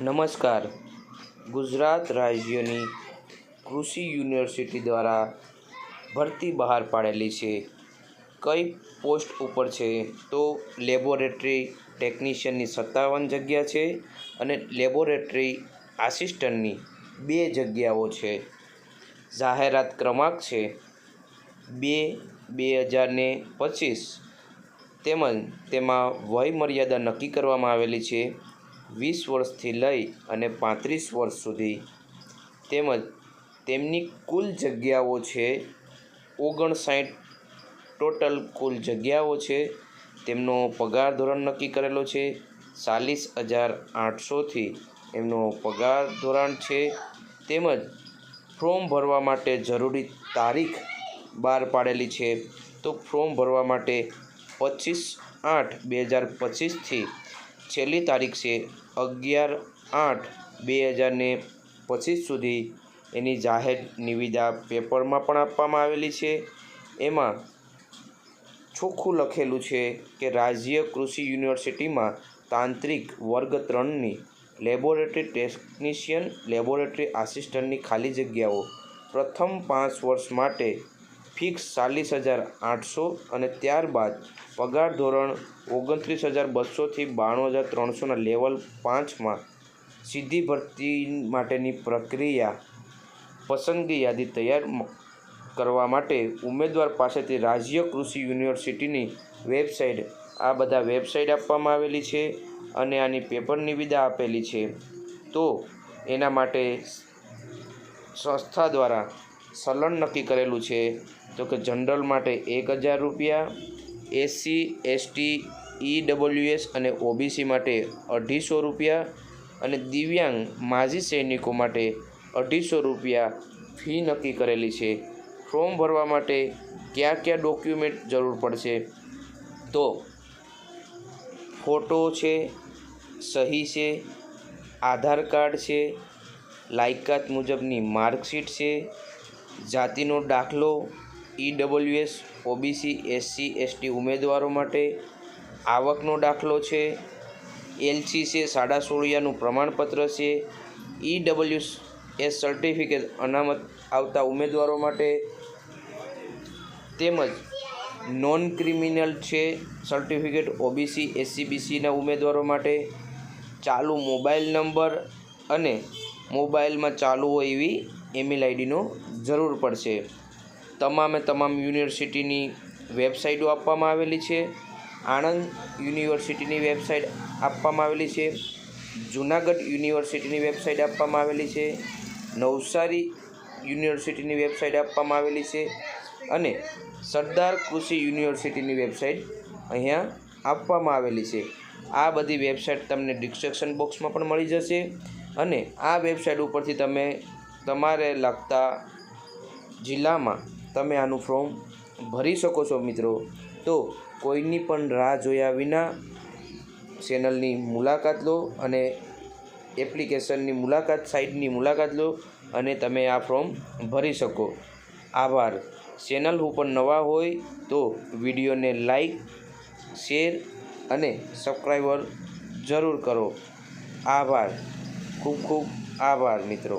નમસ્કાર. ગુજરાત રાજ્યની કૃષિ યુનિવર્સિટી દ્વારા ભરતી બહાર પાડેલી છે. કઈ પોસ્ટ ઉપર છે? તો લેબોરેટરી ટેકનિશિયનની સત્તાવન જગ્યા છે અને લેબોરેટરી આસિસ્ટન્ટની બે જગ્યાઓ છે. જાહેરાત ક્રમાંક છે બે બે હજાર ને પચીસ. તેમજ તેમાં વય મર્યાદા નક્કી કરવામાં આવેલી છે. વીસ વર્ષથી લઈ અને પાંત્રીસ વર્ષ સુધી તેમજ તેમની કુલ જગ્યાઓ છે ઓગણસાઠ ટોટલ કુલ જગ્યાઓ છે. તેમનો પગાર ધોરણ નક્કી કરેલો છે. ચાલીસ હજાર આઠસોથી એમનો પગાર ધોરણ છે. તેમજ ફોર્મ ભરવા માટે જરૂરી તારીખ બહાર પાડેલી છે. તો ફોર્મ ભરવા માટે પચીસ આઠ બે હજાર પચીસથી છેલ્લી તારીખ છે અગિયાર આઠ બે હજાર ને પચીસ સુધી એની જાહેર નિવિદા પેપરમાં પણ આપવામાં આવેલી છે. એમાં ચોખ્ખું લખેલું છે કે રાજ્ય કૃષિ યુનિવર્સિટીમાં તાંત્રિક વર્ગ ત્રણની લેબોરેટરી ટેકનિશિયન, લેબોરેટરી આસિસ્ટન્ટની ખાલી જગ્યાઓ પ્રથમ પાંચ વર્ષ માટે ફિક્સ ચાલીસ હજાર આઠસો અને ત્યારબાદ પગાર ધોરણ ઓગણત્રીસ હજાર બસોથી બાણું હજાર ત્રણસોના લેવલ પાંચમાં સીધી ભરતી માટેની પ્રક્રિયા પસંદગી યાદી તૈયાર કરવા માટે ઉમેદવાર પાસેથી રાજ્ય કૃષિ યુનિવર્સિટીની વેબસાઇટ, આ બધા વેબસાઇટ આપવામાં આવેલી છે અને આની પેપર નિવિદા આપેલી છે. તો એના માટે સંસ્થા દ્વારા સલણ નક્કી કરેલું છે. તો કે જનરલ માટે એક હજાર રૂપિયા, એસસી, એસટી, ઈ ડબલ્યુએસ અને ઓબીસી માટે અઢીસો રૂપિયા અને દિવ્યાંગ માજી સૈનિકો માટે અઢીસો રૂપિયા ફી નક્કી કરેલી છે. ફોર્મ ભરવા માટે કયા કયા ડોક્યુમેન્ટ જરૂર પડશે? તો ફોટો છે, સહી છે, આધાર કાર્ડ છે, લાયકાત મુજબની માર્કશીટ છે, જાતિનો દાખલો E WS OBC, SC, ST ઉમેદવારો માટે આવકનો દાખલો છે. એલસી છે, સાડા સોળિયાનું પ્રમાણપત્ર છે. ઈડબલ્યુ એસ સર્ટિફિકેટ અનામત આવતા ઉમેદવારો માટે તેમજ નોન ક્રિમિનલ છે સર્ટિફિકેટ ઓબીસી એસસીબીસીના ઉમેદવારો માટે ચાલુ મોબાઈલ નંબર અને મોબાઈલમાં ચાલુ હોય એવી ઈમેલ આઈડીનો જરૂર પડશે. તમામે તમામ યુનિવર્સિટીની વેબસાઇટો આપવામાં આવેલી છે. આણંદ યુનિવર્સિટીની વેબસાઇટ આપવામાં આવેલી છે. જુનાગઢ યુનિવર્સિટીની વેબસાઇટ આપવામાં આવેલી છે. નવસારી યુનિવર્સિટીની વેબસાઇટ આપવામાં આવેલી છે અને સરદાર કૃષિ યુનિવર્સિટીની વેબસાઇટ અહીંયા આપવામાં આવેલી છે. આ બધી વેબસાઇટ તમને ડિસ્ક્રિપ્શન બોક્સમાં પણ મળી જશે અને આ વેબસાઇટ ઉપરથી તમે તમારે લગતા જિલ્લામાં તમે આનું ફોર્મ ભરી શકો છો મિત્રો. તો કોઈની પણ રાહ જોયા વિના ચેનલની મુલાકાત લો અને એપ્લિકેશનની મુલાકાત સાઇટની મુલાકાત લો અને તમે આ ફોર્મ ભરી શકો. આભાર. ચેનલ ઉપર નવા હોય તો વિડીયોને લાઈક, શેર અને સબસ્ક્રાઈબર જરૂર કરો. આભાર. ખૂબ ખૂબ આભાર મિત્રો.